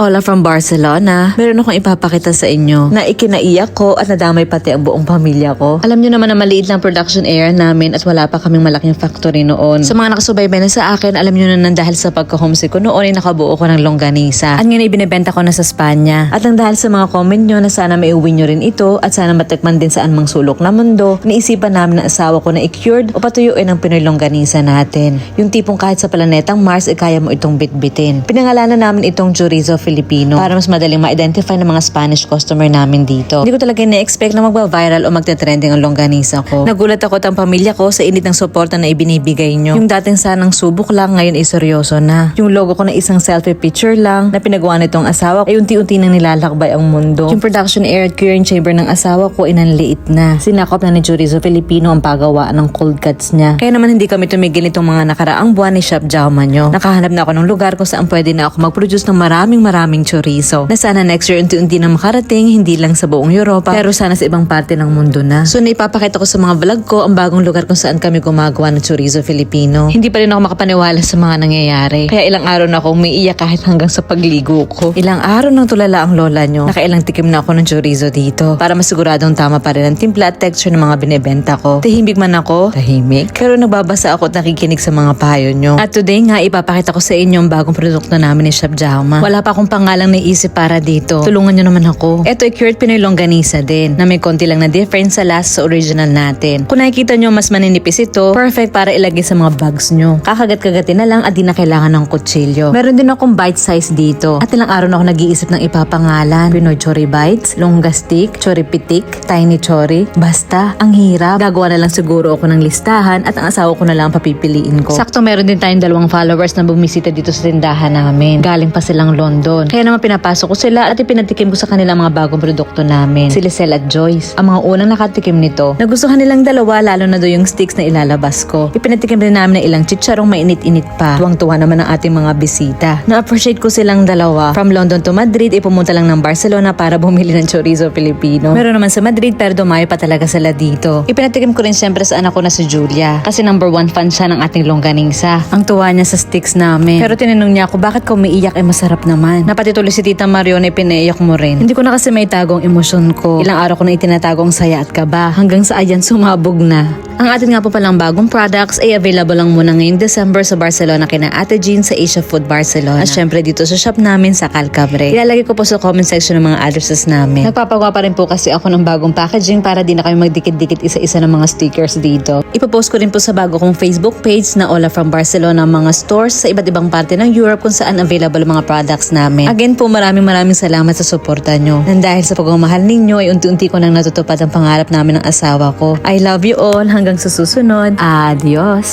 Ola from Barcelona. Meron akong ipapakita sa inyo na ikinaiyak ko at nadamay pati ang buong pamilya ko. Alam nyo naman na maliit lang production area namin at wala pa kaming malaking factory noon. Sa mga nakasubaybay na sa akin, alam nyo na dahil sa pagka-homesick ko noon ay nakabuo ko ng longganisa. At ngayon ay binibenta ko na sa Spanya. At nang dahil sa mga comment nyo na sana maiuwi nyo rin ito at sana matikman din saan mang sulok na mundo, naisipan namin ng asawa ko na i-cured o patuyuin ang Pinoy longganisa natin. Yung tipong kahit sa planetang Mars ay kaya mo itong bitbitin. Pinangalanan namin itong chorizo Filipino para mas madaling ma-identify ng mga Spanish customer namin dito. Hindi ko talaga na-expect na magba-viral o magte-trending ang longganisa ko. Nagulat ako at ang pamilya ko sa init ng suporta na ibinibigay nyo. Yung dating sanang subok lang, ngayon ay seryoso na. Yung logo ko na isang selfie picture lang na pinagawa nitong asawa ay unti-unti nang nilalakbay ang mundo. Yung production at curing chamber ng asawa ko ay nanliit na. Sinakop na ni Chorizo Filipino ang paggawa ng cold cuts niya. Kaya naman hindi kami tumigil itong mga nakaraang buwan ni Chef Jauman nyo. Nakahanap na ako ng lugar kung saan pwede na ako mag-produce ng maraming maraming chorizo. Na sana next year unti-unti na makarating, hindi lang sa buong Europa, pero sana sa ibang parte ng mundo na. So naipapakita ko sa mga vlog ko ang bagong lugar kung saan kami gumagawa ng chorizo Filipino. Hindi pa rin ako makapaniwala sa mga nangyayari. Kaya ilang araw na akong umiiyak kahit hanggang sa pagligo ko. Ilang araw nang tulala ang lola nyo. Nakailang tikim na ako ng chorizo dito para masiguradong tama pa rin ang timpla at texture ng mga binebenta ko. Tahimik man ako, tahimik. Pero nagbabasa ako at nakikinig sa mga payo nyo. At today nga ipapakita ko sa inyo ang bagong produkto namin ni Chef Jaume. Wala pa akong pangalang naisip para dito. Tulungan nyo naman ako. Ito ay cured Pinoy longganisa din na may konti lang na difference sa last sa original natin. Kung nakikita nyo mas maninipis ito, perfect para ilagay sa mga bags nyo. Kakagat-kagatin na lang at di na kailangan ng kutsilyo. Meron din akong bite size dito. At ilang araw na ako nag-iisip ng ipapangalan. Pinoy Chori Bites, Longga Stick, Chori Pitik, Tiny Chori. Basta, ang hirap. Gagawa na lang siguro ako ng listahan at ang asawa ko na lang ang papipiliin ko. Sakto meron din tayong dalawang followers na bumisita dito sa tindahan namin. Galing pa silang London. Kaya naman pinapasok ko sila at ipinatikim ko sa kanila mga bagong produkto namin. Si Lisel at Joyce. Ang mga unang nakatikim nito. Nagustuhan nilang dalawa lalo na do yung sticks na ilalabas ko. Ipinatikim rin namin na ilang chicharong mainit-init pa. Tuwang-tuwa naman ang ating mga bisita. Na-appreciate ko silang dalawa. From London to Madrid, ipumunta lang ng Barcelona para bumili ng chorizo Filipino. Meron naman sa Madrid pero dumayo pa talaga sila dito. Ipinatikim ko rin siyempre sa anak ko na si Julia. Kasi number one fan siya ng ating longganisa. Ang tuwa niya sa sticks namin. Pero tinanong niya ako, bakit ka umiiyak eh masarap naman? Napatituloy si Tita Marion ay pinaiyak mo rin. Hindi ko na kasi may tagong emosyon ko. Ilang araw ko na itinatago ang saya at kaba. Hanggang sa ayan sumabog na. Ang atin nga po palang bagong products ay available lang muna ngayong December sa Barcelona kina Ate Jean sa Asia Food Barcelona. At syempre dito sa shop namin sa Calcabre. Ilalagay ko po sa comment section ng mga addresses namin. Nagpapagawa pa rin po kasi ako ng bagong packaging para di na kami magdikit-dikit isa-isa ng mga stickers dito. Ipopost ko rin po sa bago kong Facebook page na Ola from Barcelona mga stores sa iba't ibang parte ng Europe kung saan available mga products namin. Again po maraming maraming salamat sa suporta nyo. Nang dahil sa pagmamahal ninyo ay unti-unti ko nang natutupad ang pangarap namin ng asawa ko. I love you all hanggang sa susunod. Adios!